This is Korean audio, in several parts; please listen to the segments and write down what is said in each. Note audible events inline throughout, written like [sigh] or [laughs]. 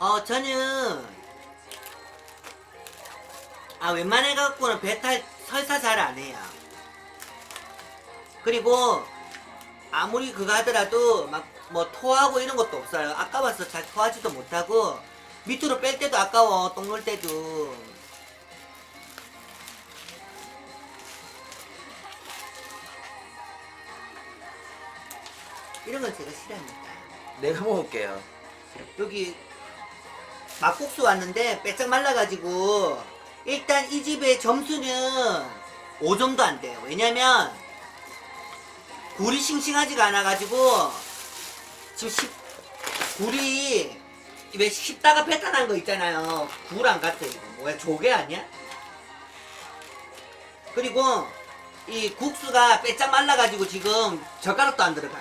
어, 저는, 아, 웬만해 갖고는 배탈 설사 잘 안 해요. 그리고, 아무리 그거 하더라도, 막, 뭐, 토하고 이런 것도 없어요. 아까워서 잘 토하지도 못하고, 밑으로 뺄 때도 아까워, 똥 놀 때도. 이런 건 제가 싫어합니다. 내가 먹을게요. 여기 막국수 왔는데 빼짝 말라가지고 일단 이 집의 점수는 5 정도 안 돼요. 왜냐면 굴이 싱싱하지가 않아가지고 지금 십, 굴이 왜 씹다가 배탈난 거 있잖아요. 굴 안 같아 이거 뭐야 조개 아니야? 그리고 이 국수가 빼짝 말라가지고 지금 젓가락도 안 들어가.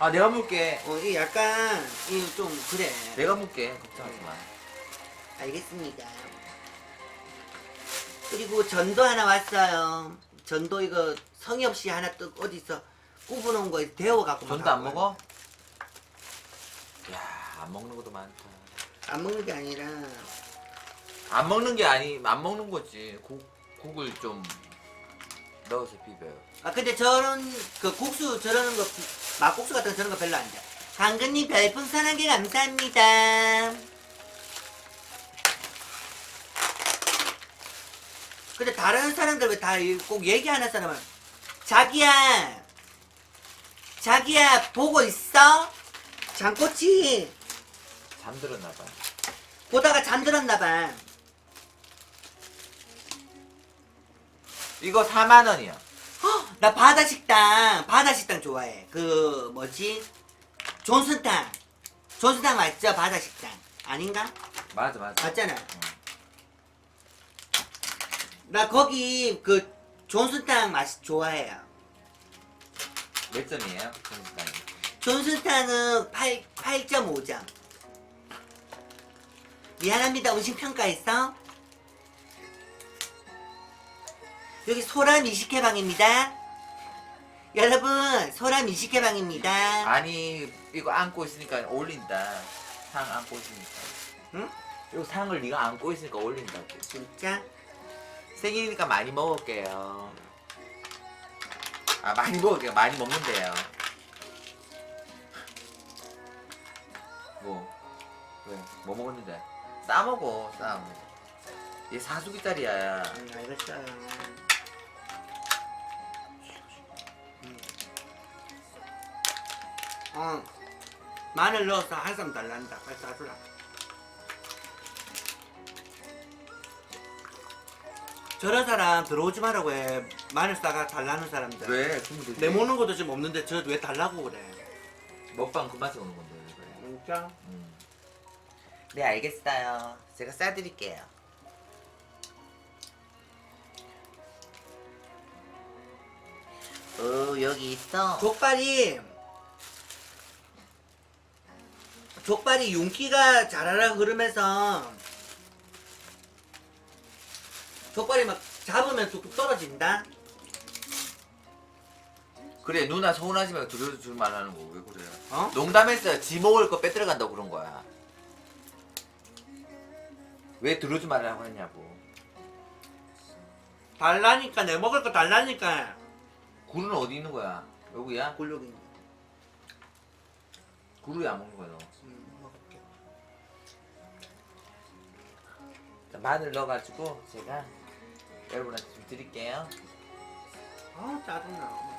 아 내가 먹을게. 어, 이 약간 이좀 그래. 내가 먹을게. 걱정하지 마. 알겠습니다. 그리고 전도 하나 왔어요. 전도 이거 성의 없이 하나 또 어디서 구워놓은 거 데워 갖고 전도 안 먹어? 야, 안 먹는 것도 많다. 안 먹는 게 아니라 안 먹는 게 아니, 안 먹는 거지. 국, 국을 좀 넣어서 비벼요. 아 근데 저런 그 국수 저러는 거 막국수 같은 거 저런 거 별로 안 좋아. 당근님 별풍선 한개 감사합니다. 근데 다른 사람들 왜 다 꼭 얘기하는 사람은 자기야 자기야 보고 있어? 장꼬치 잠들었나 봐. 보다가 잠들었나봐. 이거 4만 원이야. 헉, 나 바다 식당 바다 식당 좋아해. 그 뭐지 존슨탕 존슨탕 맞죠? 바다 식당 아닌가? 맞아, 맞아. 맞잖아. 나 거기 그 존슨탕 맛 좋아해요. 몇 점이에요? 정식당이. 존슨탕은 8 8.5점. 미안합니다. 음식 평가했어? 여기 소람 이식해방입니다. 여러분, 소람 이식해방입니다. 아니, 이거 안고 있으니까 올린다. 상 안고 있으니까. 응? 이거 상을 네가 안고 있으니까 올린다고. 진짜? 생일이니까 많이 먹을게요. 아, 많이 먹을게요. 많이 먹는데요. 뭐? 왜? 뭐 먹었는데? 싸 먹어, 싸. 얘 사수기짜리야. 응, 알겠어요. 어, 마늘 넣어서 한쌈 달란다. 빨리 싸주라. 저런 사람 들어오지 말라고 해. 마늘 싸가 달라는 사람들. 왜? 그럼 되지. 내모는 것도 지금 없는데 저 왜 달라고 그래? 먹방 그 맛에 오는 건데, 왜 그래? 진짜? 음. 네, 알겠어요. 제가 싸드릴게요. 어, 여기 있어. 족발이 족발이 윤기가 자라라 흐르면서 족발이 막 잡으면 뚝뚝 떨어진다. 그래, 누나 서운하지 말고 들려줄 말하는 거 왜 그래? 어? 농담했어요. 지 먹을 거 빼들어 간다고 그런 거야. 왜 들어주지 말라고 했냐고. 달라니까 내 먹을 거 달라니까. 굴은 어디 있는 거야? 여기야? 굴욕이. 굴을 안 먹는 거야, 너. 음, 먹을게. 자, 마늘 넣어가지고 제가 여러분한테 좀 드릴게요. 아 짜증나.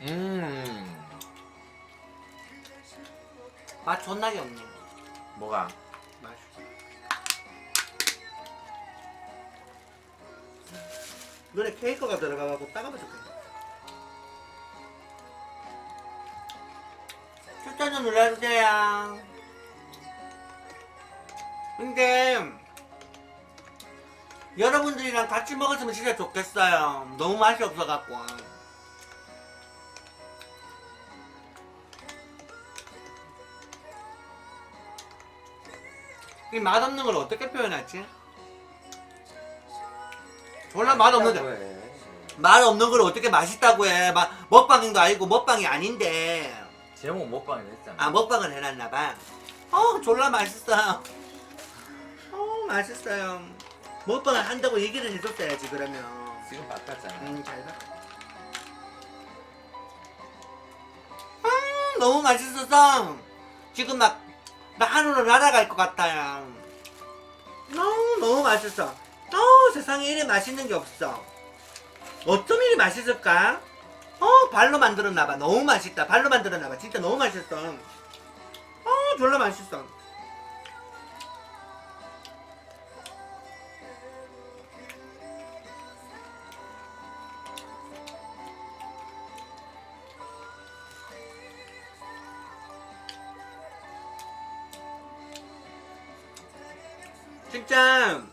음, 맛 존나게 없네. 뭐가? 맛. 눈에 케이크가 들어가가지고 따가워 죽겠네. 추천 좀 눌러주세요. 근데 여러분들이랑 같이 먹었으면 진짜 좋겠어요. 너무 맛이 없어갖고. 이 맛없는 걸 어떻게 표현하지? 졸라 맛없는데 왜? 맛없는 걸 어떻게 맛있다고 해 마, 먹방도 아니고 먹방이 아닌데 제목 먹방을 했잖아. 아 먹방을 해놨나봐 어 졸라 맛있어요 어 맛있어요 먹방을 한다고 얘기를 해줬어야지 그러면 지금 바꿨잖아. 음잘 봐. 음 너무 맛있어서 지금 막, 막 하늘로 날아갈 것 같아요 너무 너무 맛있어. 어 세상에 이래 맛있는 게 없어. 어쩜 이리 맛있을까? 어 발로 만들었나봐. 너무 맛있다. 발로 만들었나봐. 진짜 너무 맛있어. 어 졸라 맛있어 진짜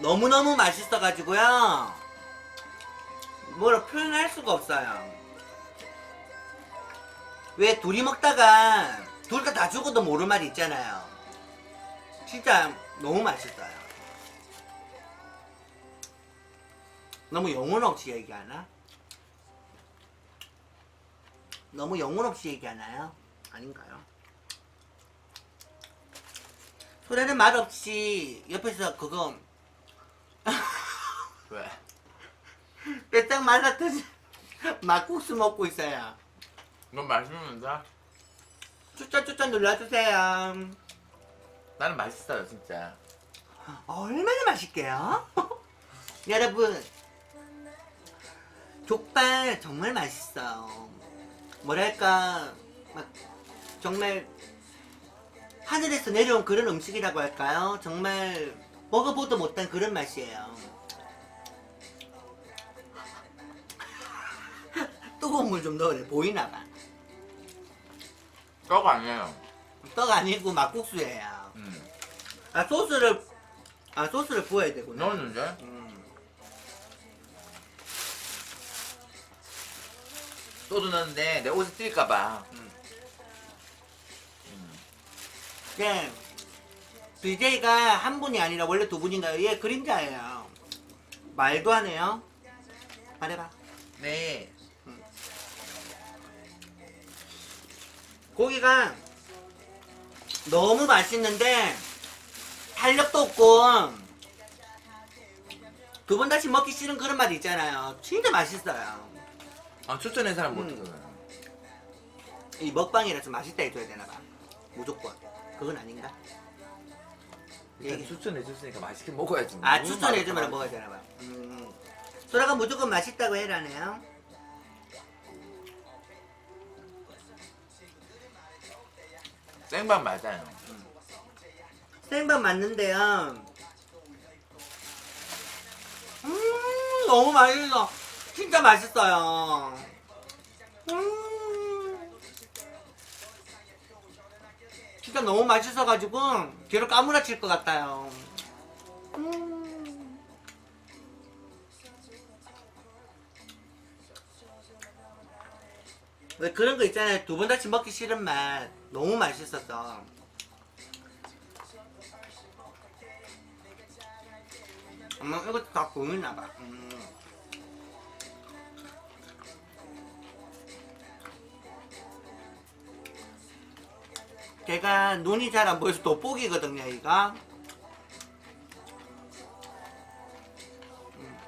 너무너무 맛있어가지고요 뭐라 표현할 수가 없어요 왜 둘이 먹다가 둘 다 다 죽어도 모를 말이 있잖아요 진짜 너무 맛있어요 너무 영혼 없이 얘기하나? 너무 영혼 없이 얘기하나요? 아닌가요? 소라는 말 없이 옆에서 그거 왜? [laughs] 빼짝 말랐듯이 [laughs] 막국수 먹고 있어요. 넌 맛있는데? 추천 추천 눌러주세요. 나는 맛있어요 진짜. 얼마나 맛있게요? [laughs] 여러분 족발 정말 맛있어요. 뭐랄까 막 정말 하늘에서 내려온 그런 음식이라고 할까요? 정말 먹어보도 못한 그런 맛이에요. [laughs] 뜨거운 물 좀 넣어야 돼. 보이나 봐. 떡 아니에요. 떡 아니고 막국수예요. 음. 아 소스를 아 소스를 부어야 되구나. 넣었는데? 음. 소주 넣었는데 내 옷이 뛸까봐. 네. BJ가 한 분이 아니라 원래 두 분인가요? 얘 그림자예요. 말도 안 해요. 말해봐. 네. 고기가 너무 맛있는데 탄력도 없고 두 번 다시 먹기 싫은 그런 맛 있잖아요. 진짜 맛있어요. 아 추천한 사람 못 음. 들어요. 이 먹방이라서 맛있다 해줘야 되나 봐. 무조건. 그건 아닌가? 일단 얘기- 추천해줬으니까 맛있게 먹어야지. 아 추천해주면 먹어야 되나 봐. 음. 소라가 무조건 맛있다고 해라네요. 생밥 맞아요. 생밥 맞는데요. 음, 너무 맛있어. 진짜 맛있어요. 음. 진짜 너무 맛있어가지고 뒤로 까무라칠 것 같아요. 음. 왜 그런 거 있잖아요. 두 번 다시 먹기 싫은 맛. 너무 맛있었어. 엄마 이거 다 보이나 봐. 음. 제가 눈이 잘 안 보여서 돋보기거든요, 이거. 음.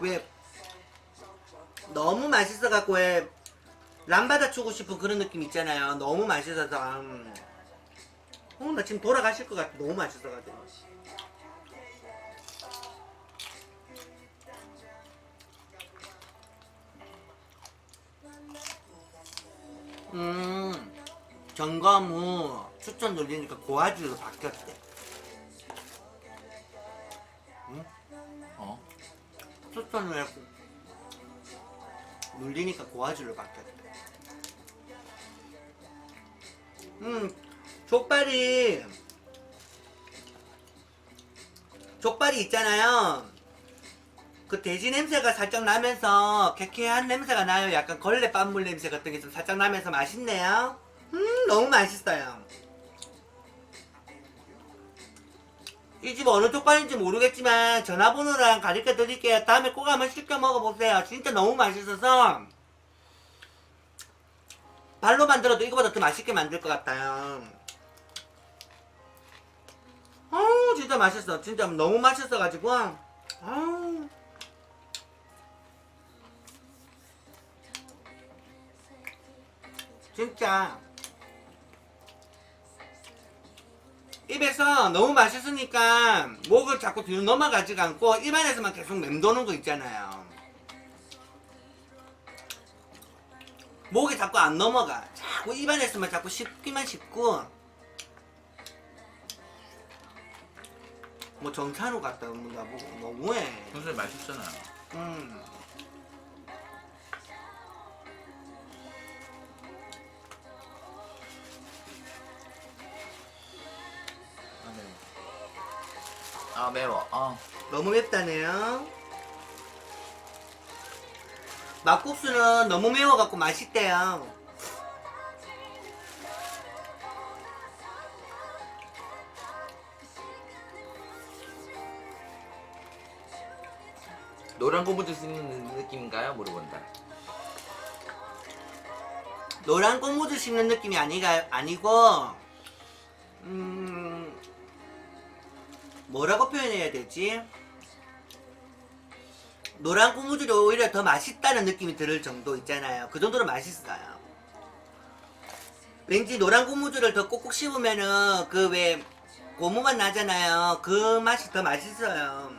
왜 너무 맛있어 갖고 왜 람바다 추고 싶은 그런 느낌 있잖아요. 너무 맛있어서. 음. 어, 나 지금 돌아가실 것 같아. 너무 맛있어가지고. 음, 점검 후 추천 눌리니까 고화질로 바뀌었대. 어? 추천을 눌리니까 고화질로 바뀌었대. 음, 족발이 족발이 있잖아요. 그 돼지 냄새가 살짝 나면서 개쾌한 냄새가 나요. 약간 걸레 빤물 냄새 같은 게 좀 살짝 나면서 맛있네요. 음, 너무 맛있어요. 이 집 어느 쪽반인지 모르겠지만 전화번호랑 가르쳐 드릴게요. 다음에 꼭 한번 시켜 먹어보세요. 진짜 너무 맛있어서 발로 만들어도 이거보다 더 맛있게 만들 것 같아요. 아우 진짜 맛있어. 진짜 너무 맛있어가지고 아우 진짜 입에서 너무 맛있으니까 목을 자꾸 뒤로 넘어가지가 않고 입안에서만 계속 맴도는 거 있잖아요. 목이 자꾸 안 넘어가. 자꾸 입안에서만 자꾸 씹기만 씹고. 뭐 정찬우 같다. 뭐 나보고 너무해. 평소에 맛있잖아. 음. 아 매워. 어. 너무 맵다네요. 막국수는 너무 매워갖고 맛있대요. 노란 고무줄 쓰는 느낌인가요? 물어본다. 노란 꽃무드 씹는 느낌이 아니가 아니고 음 뭐라고 표현해야 되지? 노란 꽃무들이 오히려 더 맛있다는 느낌이 들을 정도 있잖아요. 그 정도로 맛있어요. 왠지 노란 고무줄을 더 꼭꼭 씹으면은 그 왜 고무맛 나잖아요. 그 맛이 더 맛있어요.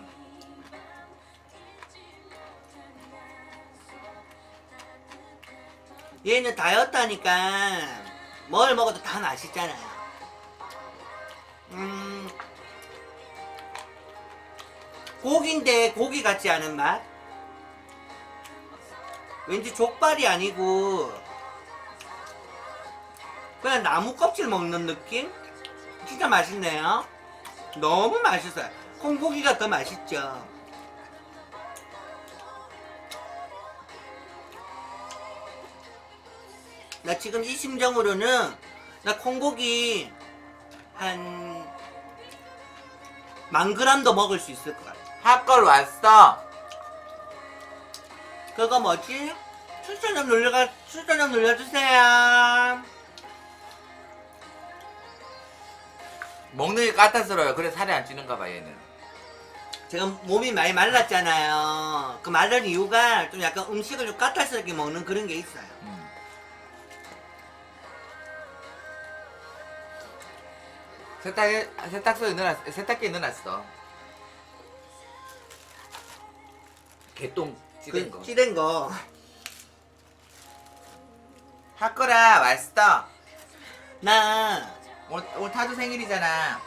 얘는 다이어트 하니까 뭘 먹어도 다 맛있잖아요. 음, 고기인데 고기 같지 않은 맛? 왠지 족발이 아니고 그냥 나무 껍질 먹는 느낌? 진짜 맛있네요. 너무 맛있어요. 콩고기가 더 맛있죠. 나 지금 이 심정으로는 나 콩고기 한 만 그램도 먹을 수 있을 것 같아. 핫걸 왔어. 그거 뭐지? 추천 좀 눌러가 추천 좀 눌러주세요. 먹는 게 까탈스러워요. 그래 살이 안 찌는가 봐 얘는. 제가 몸이 많이 말랐잖아요. 그 마른 이유가 좀 약간 음식을 좀 까탈스럽게 먹는 그런 게 있어요. 음. 세탁에 세탁소에 넣어놨 세탁기에 넣어놨어. 개똥 찌든 거. 그 찌된 거. 핫거라 왔어. 나 오늘, 오늘 타조 생일이잖아.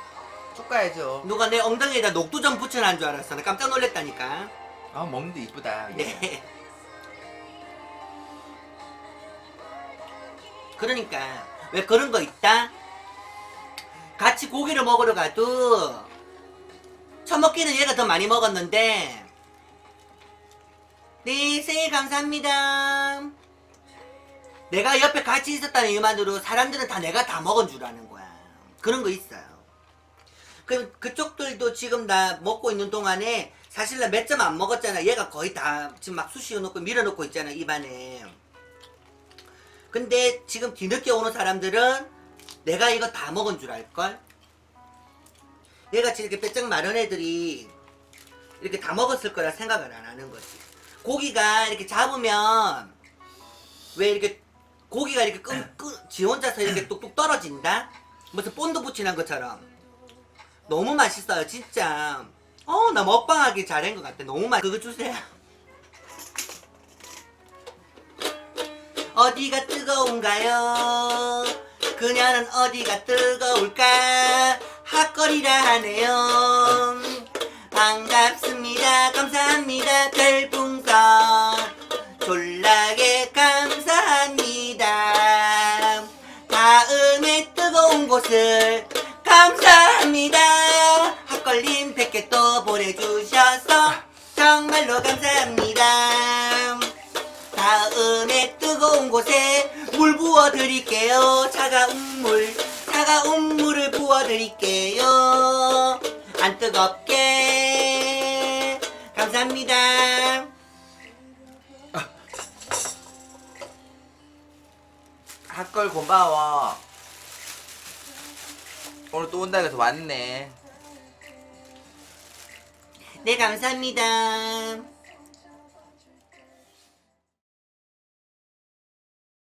축하해줘. 누가 내 엉덩이에다 녹두전 붙여놓은 줄 알았어. 나 깜짝 놀랐다니까. 아 먹는데 이쁘다. 얘. 네. [laughs] 그러니까 왜 그런 거 있다? 같이 고기를 먹으러 가도 처먹기는 얘가 더 많이 먹었는데 네 생일 감사합니다 내가 옆에 같이 있었다는 이유만으로 사람들은 다 내가 다 먹은 줄 아는 거야 그런 거 있어요 그, 그쪽들도 지금 나 먹고 있는 동안에 사실 나 몇 점 안 먹었잖아. 얘가 거의 다 지금 막 쑤시어 놓고 밀어 놓고 있잖아, 입안에. 근데 지금 뒤늦게 오는 사람들은 내가 이거 다 먹은 줄 알걸? 얘같이 이렇게 빼쩍 마른 애들이 이렇게 다 먹었을 거라 생각을 안 하는 거지. 고기가 이렇게 잡으면 왜 이렇게 고기가 이렇게 끈, 끈, 지 혼자서 이렇게 뚝뚝 떨어진다? 무슨 본드 붙이는 것처럼. 너무 맛있어요, 진짜. 어, 나 먹방하기 잘한 것 같아. 너무 맛. 그거 주세요. 어디가 뜨거운가요? 그녀는 어디가 뜨거울까? 핫거리라 하네요. 반갑습니다. 감사합니다. 별풍 선. 졸라게 감사합니다. 다음에 뜨거운 곳을 감사합니다. 핫걸림 100개 또 보내주셔서 정말로 감사합니다. 다음에 뜨거운 곳에 물 부어 드릴게요. 차가운 물, 차가운 물을 부어 드릴게요. 안 뜨겁게. 감사합니다. 학걸 고마워. 오늘 또 온다 해서 왔네. 네, 감사합니다.